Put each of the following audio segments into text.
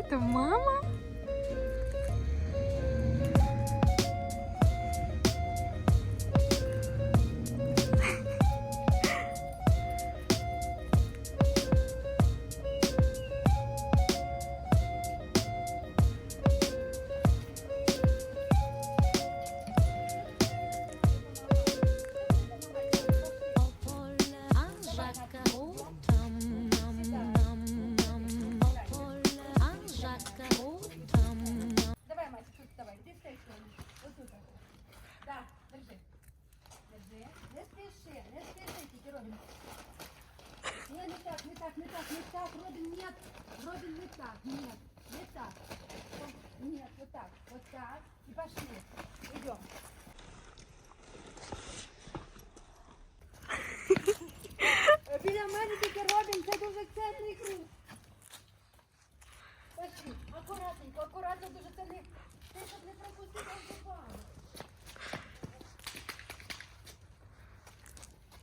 Это мама? Не спіши, не спеши, тільки Робін. Ні, не так, не так, не так, не так, Робін, нет. Робін, не так, нет, не так. Ні, вот так, вот так. И пошли. Идем. Біля мене тільки Робін, це дуже ценний круг. Пошли, акуратненько, акуратно, дуже це не... Ти щоб не пропустити зубами.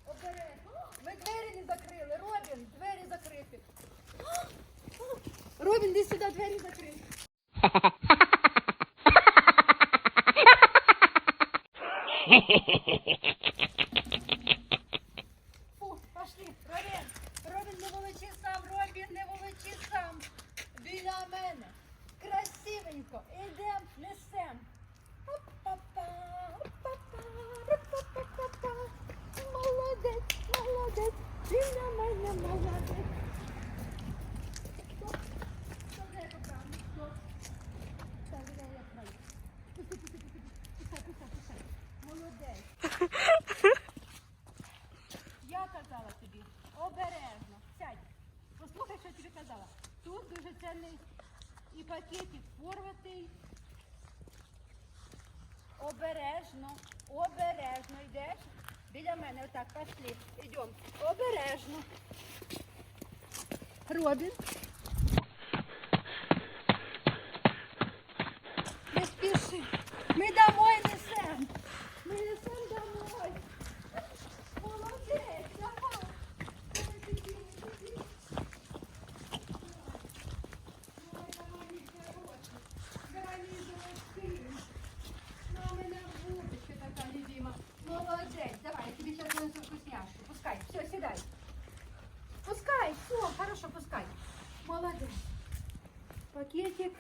Обережно. Ми двері не закрили. Робін, двері закриті. Робін, іди сюди, двері закриті. Фу, пошли. Робін, Робін, не волочи сам, Робін, не волочи сам. Біля мене. Красивенько. Ідем, несем. Оп-па-па. Молодець, молодець. Біля мене молодець. Стоп. Стоп, де я поправлю? Стоп. Так, де я правлю? Пусти, пусти, пусти, пусти. Пускай, пускай, пускай. Молодець. Я казала тобі, обережно. Сядь. Послухай, що я тобі. Тут дуже цінний і пакетик порватий. Обережно, обережно йдеш. Біля мене отак пошли. Йдемо. Обережно. Робін. Не спіши. Ми домой несем. Ми несем домой. Молодець, давай. Давай, давай, мій хороший. Давай, мій золотий. Ну, у мене будочка така любима. Молодець, давай, я тобі зараз принесу вкусняшку. Пускай, все, сідай. Пускай, все, хорошо, пускай. Молодець. Пакетик.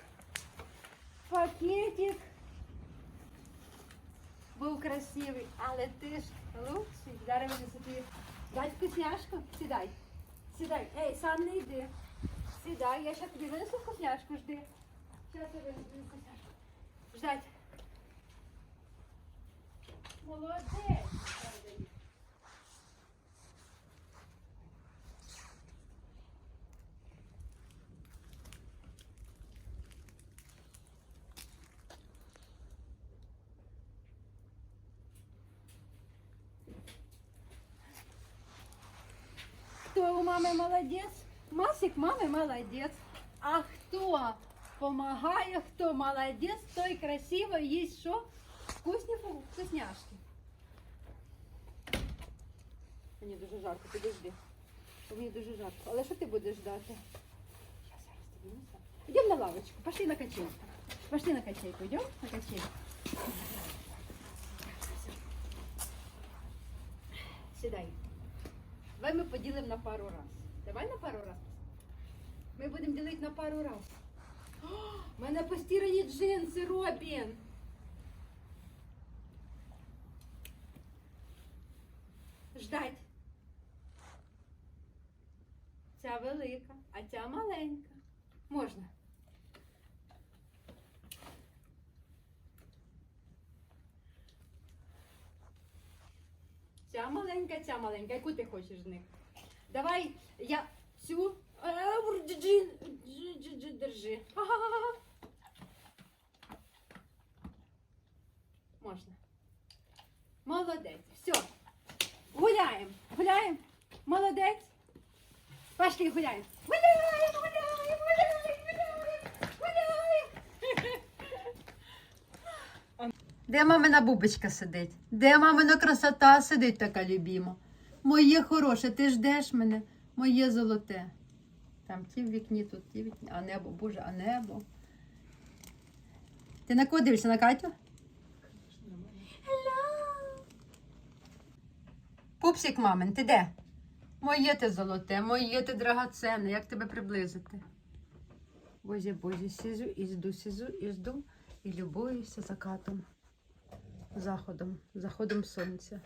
Пакетик. Був красивий, але ти ж лучший. Зараз мені собі дать вкусняшку. Сідай. Сідай. Ей, сам не йди. Сідай, я ще тобі винесу вкусняшку, жди. Зараз я винесу вкусняшку. Ждать. Молодець. у мамы молодец? Масик мамы молодец. А кто помогает, кто молодец, той красиво есть что? Вкусні фу- вкусняшки. Мені дуже жарко, підожди. Мені дуже жарко. Але що ти будеш ждати? Я зараз тобі несу. Йдемо на лавочку, пошли на качельку. Пошли на качельку, йдемо на качельку. Сідай. Давай ми поділимо на пару раз. Давай на пару раз. Ми будемо ділити на пару раз. О, в мене постірані джинси, Робін. Ждать. Ця велика, а ця маленька. Можна. Ця маленька, ця маленька. Яку ти хочеш з них? Давай я цю. Е, Держи. Можна. Молодець. Все. Гуляємо. Гуляємо. Молодець. Гуляємо. Гуляємо, гуляємо, гуляємо, гуляємо, гуляємо. Де мамина бубочка сидить? Де мамина красота сидить така любима? Моє хороше, ти ждеш мене, моє золоте. Там ті в вікні, тут ті в вікні. А небо, боже, а небо. Ти на кого дивишся? На Катю? Пупсик мамин, ти де? Моє ти золоте, моє ти драгоценне, як тебе приблизити? Боже, боже, сижу і жду, сижу і жду, і любуюся закатом, заходом, заходом сонця.